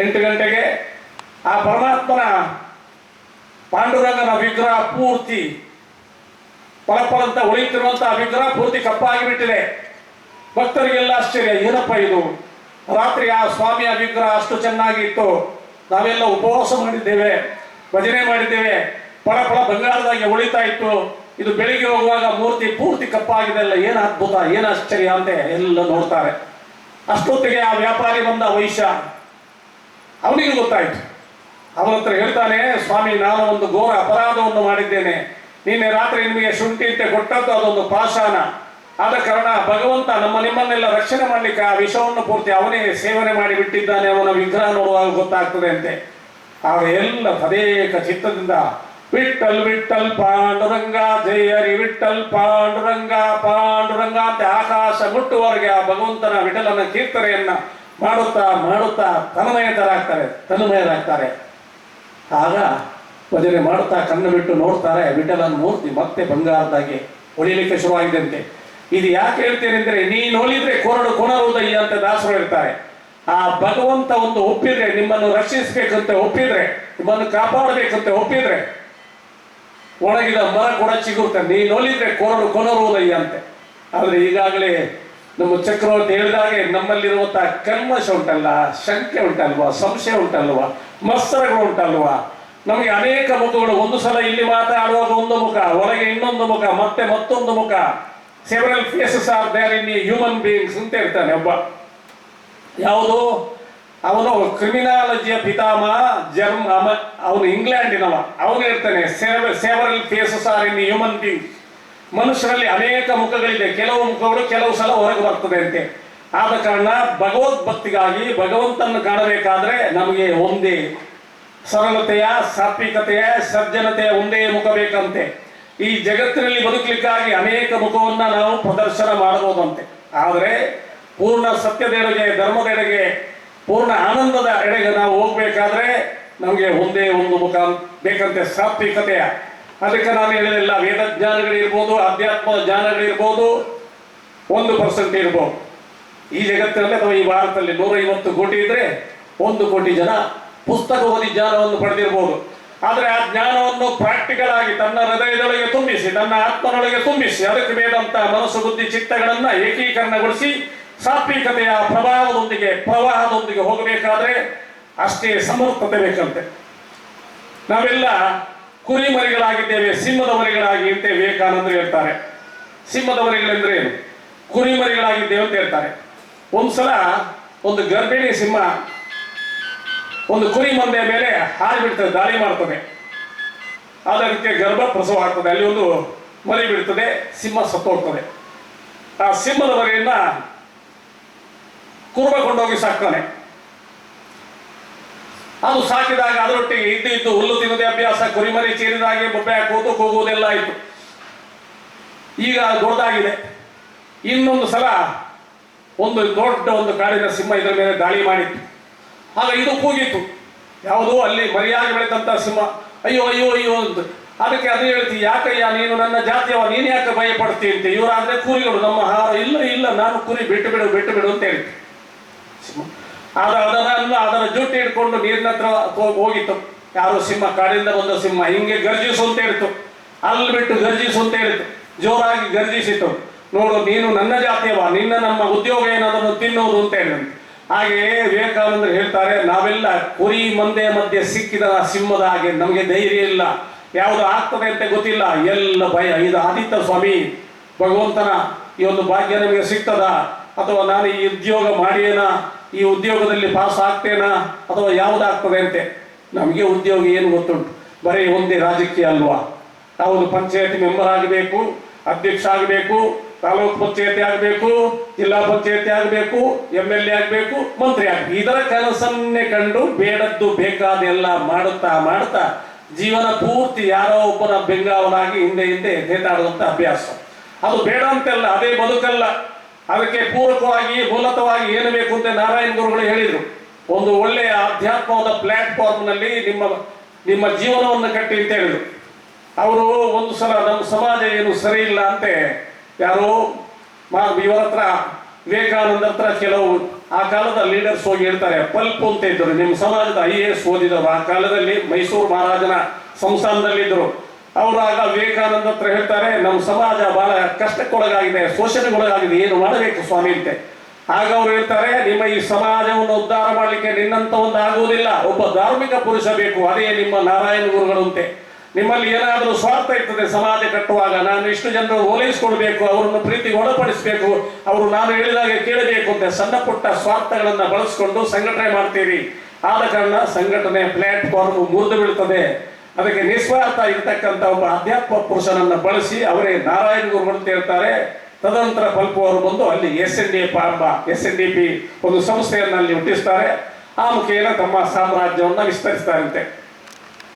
ಎಂಟು ಗಂಟೆಗೆ ಆ ಪರಮಾತ್ಮನ ಪಾಂಡುರಂಗನ ವಿಗ್ರಹ ಪೂರ್ತಿ ಪರಪರಂತ ಉಳಿಯುತ್ತಿರುವಂತಹ ವಿಗ್ರಹ ಪೂರ್ತಿ ಕಪ್ಪಾಗಿ ಬಿಟ್ಟಿದೆ ಭಕ್ತರಿಗೆಲ್ಲ ಆಶ್ಚರ್ಯ, ಏನಪ್ಪ ಇದು? ರಾತ್ರಿ ಆ ಸ್ವಾಮಿಯ ವಿಗ್ರಹ ಅಷ್ಟು ಚೆನ್ನಾಗಿ ಇತ್ತು. ನಾವೆಲ್ಲ ಉಪವಾಸ ಮಾಡಿದ್ದೇವೆ, ಭಜನೆ ಮಾಡಿದ್ದೇವೆ. ಪಳ ಬಂಗಾರದಾಗೆ ಉಳಿತಾ ಇತ್ತು. ಇದು ಬೆಳಿಗ್ಗೆ ಹೋಗುವಾಗ ಮೂರ್ತಿ ಪೂರ್ತಿ ಕಪ್ಪಾಗಿದೆ ಅಲ್ಲ, ಏನು ಅದ್ಭುತ, ಏನು ಆಶ್ಚರ್ಯ ಅಂತ ಎಲ್ಲ ನೋಡ್ತಾರೆ. ಅಷ್ಟೊತ್ತಿಗೆ ಆ ವ್ಯಾಪಾರಿ ಬಂದ ವೈಶ್ಯ ಅವನಿಗೆ ಗೊತ್ತಾಯ್ತು. ಅವನ ಹತ್ರ ಹೇಳ್ತಾನೆ, ಸ್ವಾಮಿ, ನಾನು ಒಂದು ಘೋರ ಅಪರಾಧವನ್ನು ಮಾಡಿದ್ದೇನೆ. ನಿನ್ನೆ ರಾತ್ರಿ ನಿಮಗೆ ಶುಂಠಿ ಅಂತ ಕೊಟ್ಟದ್ದು ಅದೊಂದು ಪಾಷಾನ ಆದ ಕಾರಣ ಭಗವಂತ ನಮ್ಮ ನಿಮ್ಮನ್ನೆಲ್ಲ ರಕ್ಷಣೆ ಮಾಡ್ಲಿಕ್ಕೆ ಆ ವಿಷವನ್ನು ಪೂರ್ತಿ ಅವನೇ ಸೇವನೆ ಮಾಡಿ ಬಿಟ್ಟಿದ್ದಾನೆ ಅವನ ವಿಗ್ರಹ ನೋಡುವಾಗ ಗೊತ್ತಾಗ್ತದೆ ಅಂತೆ. ಆಗ ಎಲ್ಲ ತದೇಕ ಚಿತ್ತದಿಂದ ವಿಠಲ್ ವಿಠಲ್ ಪಾಂಡುರಂಗ ಜಯರಿ ವಿಠಲ್ ಪಾಂಡುರಂಗ ಪಾಂಡುರಂಗ ಅಂತ ಆಕಾಶ ಮುಟ್ಟುವವರೆಗೆ ಆ ಭಗವಂತನ ವಿಠಲನ ಕೀರ್ತನೆಯನ್ನ ಮಾಡುತ್ತಾ ಮಾಡುತ್ತಾ ತನ್ಮಯತರಾಗ್ತಾರೆ ತನ್ಮಯರಾಗ್ತಾರೆ ಆಗ ಭಜನೆ ಮಾಡುತ್ತಾ ಕಣ್ಣು ಬಿಟ್ಟು ನೋಡ್ತಾರೆ, ವಿಠಲನ ಮೂರ್ತಿ ಮತ್ತೆ ಬಂಗಾರದಾಗಿ ಹೊಳಿಲಿಕ್ಕೆ ಶುರುವಾಗಿದಂತೆ ಇದು ಯಾಕೆ ಹೇಳ್ತೇನೆ ಅಂದರೆ ನೀನು ಹೊಲಿದ್ರೆ ಕೊರಡು ಕೊನರುವುದಯ್ಯ ಅಂತ ದಾಸರು ಹೇಳ್ತಾರೆ. ಆ ಭಗವಂತ ಒಂದು ಒಪ್ಪಿದ್ರೆ, ನಿಮ್ಮನ್ನು ರಕ್ಷಿಸಬೇಕಂತ ಒಪ್ಪಿದ್ರೆ, ನಿಮ್ಮನ್ನು ಕಾಪಾಡಬೇಕಂತ ಒಪ್ಪಿದ್ರೆ, ಒಣಗಿದ ಮರ ಕೂಡ ಚಿಗುರುತ್ತೆ ನೀನು ನೋಡಿದ್ರೆ ಕೊರಡು ಕೊನರುವುದಯ್ಯ ಅಂತೆ. ಆದರೆ ಈಗಾಗಲೇ ನಮ್ಮ ಚಕ್ರವರ್ತಿ ಹೇಳಿದಾಗೆ ನಮ್ಮಲ್ಲಿರುವಂತಹ ಕಲ್ಮಶ ಉಂಟಲ್ಲ ಶಂಕೆ ಉಂಟಲ್ವಾ, ಸಂಶಯ ಉಂಟಲ್ವಾ, ಮತ್ಸರಗಳು ಉಂಟಲ್ವಾ? ನಮಗೆ ಅನೇಕ ಮುಖಗಳು, ಒಂದು ಸಲ ಇಲ್ಲಿ ಮಾತಾಡುವಾಗ ಒಂದು ಮುಖ, ಹೊರಗೆ ಇನ್ನೊಂದು ಮುಖ, ಮತ್ತೆ ಮತ್ತೊಂದು ಮುಖ. Several faces are there in human beings ಅಂತ ಹೇಳ್ತಾನೆ ಒಬ್ಬ. ಯಾವುದು? ಅವನು ಕ್ರಿಮಿನಾಲಜಿಯ ಪಿತಾಮಹ, ಜರ್ಮ್ ಅವನು ಇಂಗ್ಲೆಂಡಿನವ. ಅವನು ಹೇಳ್ತಾನೆ several faces are in human beings ಮನುಷ್ಯರಲ್ಲಿ ಅನೇಕ ಮುಖಗಳಿದೆ ಕೆಲವು ಮುಖಗಳು ಕೆಲವು ಸಲ ಹೊರಗೆ ಬರ್ತದೆ ಅಂತೆ. ಆದ ಕಾರಣ ಭಗವದ್ಭಕ್ತಿಗಾಗಿ ಭಗವಂತನ ಕಾಣಬೇಕಾದ್ರೆ ನಮಗೆ ಒಂದೇ ಸರಳತೆಯ, ಸಾತ್ವಿಕತೆಯ, ಸಜ್ಜನತೆಯ ಒಂದೇ ಮುಖ ಬೇಕಂತೆ. ಈ ಜಗತ್ತಿನಲ್ಲಿ ಬದುಕಲಿಕ್ಕಾಗಿ ಅನೇಕ ಮುಖವನ್ನ ನಾವು ಪ್ರದರ್ಶನ ಮಾಡಬಹುದಂತೆ. ಆದರೆ ಪೂರ್ಣ ಸತ್ಯದೆಡೆಗೆ ಧರ್ಮದೆಡೆಗೆ ಪೂರ್ಣ ಆನಂದದ ಎಡೆಗೆ ನಾವು ಹೋಗ್ಬೇಕಾದ್ರೆ ನಮಗೆ ಒಂದೇ ಒಂದು ಮುಖ ಬೇಕಂತೆ, ಸಾತ್ವಿಕತೆಯ. ಅದಕ್ಕೆ ನಾನು ಹೇಳಲಿಲ್ಲ ಜ್ಞಾನಗಳಿರ್ಬೋದು ಜ್ಞಾನಗಳು ಜ್ಞಾನಗಳಿರ್ಬೋದು ಒಂದು ಪರ್ಸೆಂಟ್ ಇರ್ಬೋದು. ಈ ಜಗತ್ತಿನಲ್ಲಿ ಅಥವಾ ಈ ಭಾರತದಲ್ಲಿ ನೂರೈವತ್ತು ಕೋಟಿ ಇದ್ರೆ ಒಂದು ಕೋಟಿ ಜನ ಪುಸ್ತಕ ಓದಿ ಜ್ಞಾನವನ್ನು ಪಡೆದಿರ್ಬೋದು. ಆದರೆ ಆ ಜ್ಞಾನವನ್ನು ಪ್ರಾಕ್ಟಿಕಲ್ ಆಗಿ ತನ್ನ ಹೃದಯದೊಳಗೆ ತುಂಬಿಸಿ, ತನ್ನ ಆತ್ಮನೊಳಗೆ ತುಂಬಿಸಿ, ಅದಕ್ಕೆ ಬೇಕಂತ ಮನಸ್ಸು ಬುದ್ಧಿ ಚಿತ್ತಗಳನ್ನ ಏಕೀಕರಣಗೊಳಿಸಿ ಸಾತ್ವಿಕತೆಯ ಪ್ರಭಾವದೊಂದಿಗೆ, ಪ್ರವಾಹದೊಂದಿಗೆ ಹೋಗಬೇಕಾದ್ರೆ ಅಷ್ಟೇ ಸಮರ್ಥತೆ ಬೇಕಂತೆ. ನಾವೆಲ್ಲ ಕುರಿ ಮರಿಗಳಾಗಿದ್ದೇವೆ ಸಿಂಹದ ಮರಿಗಳಾಗಿ ಅಂತ ವಿವೇಕಾನಂದರು ಹೇಳ್ತಾರೆ. ಸಿಂಹದ ಮರಿಗಳೆಂದ್ರೆ ಏನು? ಕುರಿ ಮರಿಗಳಾಗಿದ್ದೇವೆ ಅಂತ ಹೇಳ್ತಾರೆ. ಒಂದ್ಸಲ ಒಂದು ಗರ್ಭಿಣಿ ಸಿಂಹ ಒಂದು ಕುರಿ ಮಂದೆಯ ಮೇಲೆ ಹಾಲು ಬಿಡ್ತದೆ, ದಾಳಿ ಮಾಡ್ತದೆ. ಅದಕ್ಕೆ ಗರ್ಭ ಪ್ರಸವ ಆಗ್ತದೆ. ಅಲ್ಲಿ ಒಂದು ಮರಿ ಬಿಡ್ತದೆ, ಸಿಂಹ ಸತ್ತೋಗ್ತದೆ. ಆ ಸಿಂಹದ ಮರಿಯನ್ನ ಕುರುಬ ಕೊಂಡೋಗಿ ಸಾಕ್ತಾನೆ. ಅದು ಸಾಕಿದಾಗ ಅದರೊಟ್ಟಿಗೆ ಇದ್ದು ಇದ್ದು ಹುಲ್ಲು ತಿನ್ನದೆ ಅಭ್ಯಾಸ, ಕುರಿಮರಿ ಚೀರಿದಾಗೆ ಬೊಬ್ಬೆ ಕೂತು ಕೂಗುವುದೆಲ್ಲ ಆಯಿತು. ಈಗ ದೊಡ್ಡದಾಗಿದೆ. ಇನ್ನೊಂದು ಸಲ ಒಂದು ದೊಡ್ಡ ಒಂದು ಕಾಡಿನ ಸಿಂಹ ಇದರ ಮೇಲೆ ದಾಳಿ ಮಾಡಿತ್ತು. ಆಗ ಇದು ಕೂಗಿತ್ತು. ಯಾವುದೋ ಅಲ್ಲಿ ಮರಿಯಾಗಿ ಬೆಳೆದಂತ ಸಿಂಹ. ಅಯ್ಯೋ ಅಯ್ಯೋ ಅಯ್ಯೋ ಅಂತ. ಅದಕ್ಕೆ ಅದು ಹೇಳ್ತಿ, ಯಾಕಯ್ಯ, ನೀನು ನನ್ನ ಜಾತಿಯವ ನೀನು ಯಾಕೆ ಭಯ ಪಡ್ತಿ ಅಂತ. ಇವರಾದ್ರೆ ಕುರಿಗಳು, ನಮ್ಮ ಹಾರ ಇಲ್ಲ ಇಲ್ಲ, ನಾನು ಕುರಿ ಬಿಟ್ಟು ಬಿಡು ಬಿಟ್ಟು ಬಿಡು, ಅಂತ ಹೇಳ್ತಿ. ಸಿಂಹ. ಆದ ಅದನ್ನ ಅದರ ಜುಟ್ಟು ಹಿಡ್ಕೊಂಡು ನೀರಿನ ಹತ್ರ ಹೋಗಿತ್ತು. ಯಾರು ಸಿಂಹ, ಕಾಡಿಂದ ಬಂದ ಸಿಂಹ, ಹಿಂಗೆ ಗರ್ಜಿಸು ಅಂತ ಹೇಳ್ತು ಅಲ್ಲಿ ಬಿಟ್ಟು ಗರ್ಜಿಸು ಅಂತ ಹೇಳಿತು ಜೋರಾಗಿ ಗರ್ಜಿಸಿತು ನೋಡು, ನೀನು ನನ್ನ ಜಾತಿಯವ ನಿನ್ನ ನಮ್ಮ ಉದ್ಯೋಗ ಏನಾದರೂ ತಿನ್ನುವುದು ಅಂತ ಹೇಳಿದ್ರು. ಹಾಗೆ ವಿವೇಕಾನಂದರು ಹೇಳ್ತಾರೆ, ನಾವೆಲ್ಲ ಕುರಿ ಮಂದೆ ಮಧ್ಯೆ ಸಿಕ್ಕಿದ ಸಿಂಹದ ಹಾಗೆ ನಮಗೆ ಧೈರ್ಯ ಇಲ್ಲ. ಯಾವುದು ಆಗ್ತದೆ ಅಂತ ಗೊತ್ತಿಲ್ಲ. ಎಲ್ಲ ಭಯ. ಇದು ಆದಿತ್ಯ ಸ್ವಾಮಿ ಭಗವಂತನ ಈ ಒಂದು ಭಾಗ್ಯ ನಮಗೆ ಸಿಗ್ತದ? ಅಥವಾ ನಾನು ಈ ಉದ್ಯೋಗ ಮಾಡಿಯೇನಾ? ಈ ಉದ್ಯೋಗದಲ್ಲಿ ಪಾಸ್ ಆಗ್ತೇನಾ? ಅಥವಾ ಯಾವುದಾಗ್ತದೆ ಅಂತೆ? ನಮಗೆ ಉದ್ಯೋಗ ಏನು ಗೊತ್ತುಂಟು. ಬರೀ ಒಂದೇ ರಾಜಕೀಯ ಅಲ್ವಾ? ಹೌದು ಪಂಚಾಯತಿ ಮೆಂಬರ್ ಆಗಬೇಕು, ಅಧ್ಯಕ್ಷ ಆಗಬೇಕು, ತಾಲೂಕು ಪಂಚಾಯತಿ ಆಗಬೇಕು, ಜಿಲ್ಲಾ ಪಂಚಾಯತಿ ಆಗಬೇಕು ಎಂ ಎಲ್ ಎ ಆಗಬೇಕು, ಮಂತ್ರಿ ಆಗಬೇಕು. ಇದರ ಕೆಲಸನ್ನೇ ಕಂಡು ಬೇಡದ್ದು ಬೇಕಾದೆಲ್ಲ ಮಾಡುತ್ತಾ ಮಾಡುತ್ತಾ ಜೀವನ ಪೂರ್ತಿ ಯಾರೋ ಒಬ್ಬರ ಬೆಂಗಾವಲಾಗಿ ಹಿಂದೆ ಹಿಂದೆ ನೇತಾಡುವಂಥ ಅಭ್ಯಾಸ. ಅದು ಬೇಡ ಅಂತೆಲ್ಲ, ಅದೇ ಬದುಕಲ್ಲ. ಅದಕ್ಕೆ ಪೂರಕವಾಗಿ, ಮೂಲತವಾಗಿ ಏನು ಬೇಕು ಅಂತ ನಾರಾಯಣ ಗುರುಗಳು ಹೇಳಿದರು. ಒಂದು ಒಳ್ಳೆಯ ಆಧ್ಯಾತ್ಮವಾದ ಪ್ಲಾಟ್ಫಾರ್ಮ್ನಲ್ಲಿ ನಿಮ್ಮ ನಿಮ್ಮ ಜೀವನವನ್ನು ಕಟ್ಟಿ ಅಂತ ಹೇಳಿದರು. ಅವರು ಒಂದು ಸಲ, ನಮ್ಮ ಸಮಾಜ ಏನು ಸರಿ ಇಲ್ಲ ಅಂತೆ ಯಾರೋ ಇವರ ಹತ್ರ ವಿವೇಕಾನಂದ ಹತ್ರ ಕೆಲವು, ಆ ಕಾಲದ ಲೀಡರ್ಸ್ ಹೋಗಿ ಹೇಳ್ತಾರೆ, ಪಲ್ಪ್ ಅಂತ ಇದ್ದರು. ನಿಮ್ಮ ಸಮಾಜದ ಐ ಎ ಎಸ್ ಓದಿದವರು ಆ ಕಾಲದಲ್ಲಿ ಮೈಸೂರು ಮಹಾರಾಜನ ಸಂಸ್ಥಾನದಲ್ಲಿದ್ದರು. ಅವರು ಆಗ ವಿವೇಕಾನಂದ ಹತ್ರ ಹೇಳ್ತಾರೆ, ನಮ್ಮ ಸಮಾಜ ಬಹಳ ಕಷ್ಟಕ್ಕೊಳಗಾಗಿದೆ, ಶೋಷಣೆಗೊಳಗಾಗಿದೆ, ಏನು ಮಾಡಬೇಕು ಸ್ವಾಮಿ? ಅಂತೆ. ಆಗ ಅವ್ರು ಹೇಳ್ತಾರೆ, ನಿಮ್ಮ ಈ ಸಮಾಜವನ್ನು ಉದ್ಧಾರ ಮಾಡಲಿಕ್ಕೆ ನಿನ್ನಂತ ಒಂದು ಆಗುವುದಿಲ್ಲ. ಒಬ್ಬ ಧಾರ್ಮಿಕ ಪುರುಷ ಬೇಕು, ಅದೇ ನಿಮ್ಮ ನಾರಾಯಣ ಗುರುಗಳು ಅಂತೆ. ನಿಮ್ಮಲ್ಲಿ ಏನಾದರೂ ಸ್ವಾರ್ಥ ಇರ್ತದೆ, ಸಮಾಜ ಕಟ್ಟುವಾಗ, ನಾನು ಇಷ್ಟು ಜನರು ಓಲೈಸ್ಕೊಳ್ಬೇಕು, ಅವರನ್ನು ಪ್ರೀತಿ ಒಳಪಡಿಸಬೇಕು, ಅವರು ನಾನು ಹೇಳಿದಾಗ ಕೇಳಬೇಕು ಅಂತ ಸಣ್ಣ ಪುಟ್ಟ ಸ್ವಾರ್ಥಗಳನ್ನ ಬಳಸಿಕೊಂಡು ಸಂಘಟನೆ ಮಾಡ್ತೀರಿ. ಆದ ಕಾರಣ ಸಂಘಟನೆ ಪ್ಲಾಟ್ಫಾರ್ಮ್ ಮುರಿದು ಬೀಳ್ತದೆ. ಅದಕ್ಕೆ ನಿಸ್ವಾರ್ಥ ಇರತಕ್ಕಂಥ ಒಬ್ಬ ಅಧ್ಯಾತ್ಮ ಪುರುಷನನ್ನ ಬಳಸಿ ಅವರೇ ನಾರಾಯಣ ಗುರು ಅಂತ ಹೇಳ್ತಾರೆ. ತದನಂತರ ಪಲ್ಪು ಅವರು ಬಂದು ಅಲ್ಲಿ ಎಸ್ ಎನ್ ಡಿ ಎಂಬ ಎಸ್ ಎನ್ ಡಿ ಪಿ ಒಂದು ಸಂಸ್ಥೆಯನ್ನು ಅಲ್ಲಿ ಹುಟ್ಟಿಸ್ತಾರೆ. ಆ ಮುಖೇನ ತಮ್ಮ ಸಾಮ್ರಾಜ್ಯವನ್ನು ವಿಸ್ತರಿಸ್ತಾರಂತೆ.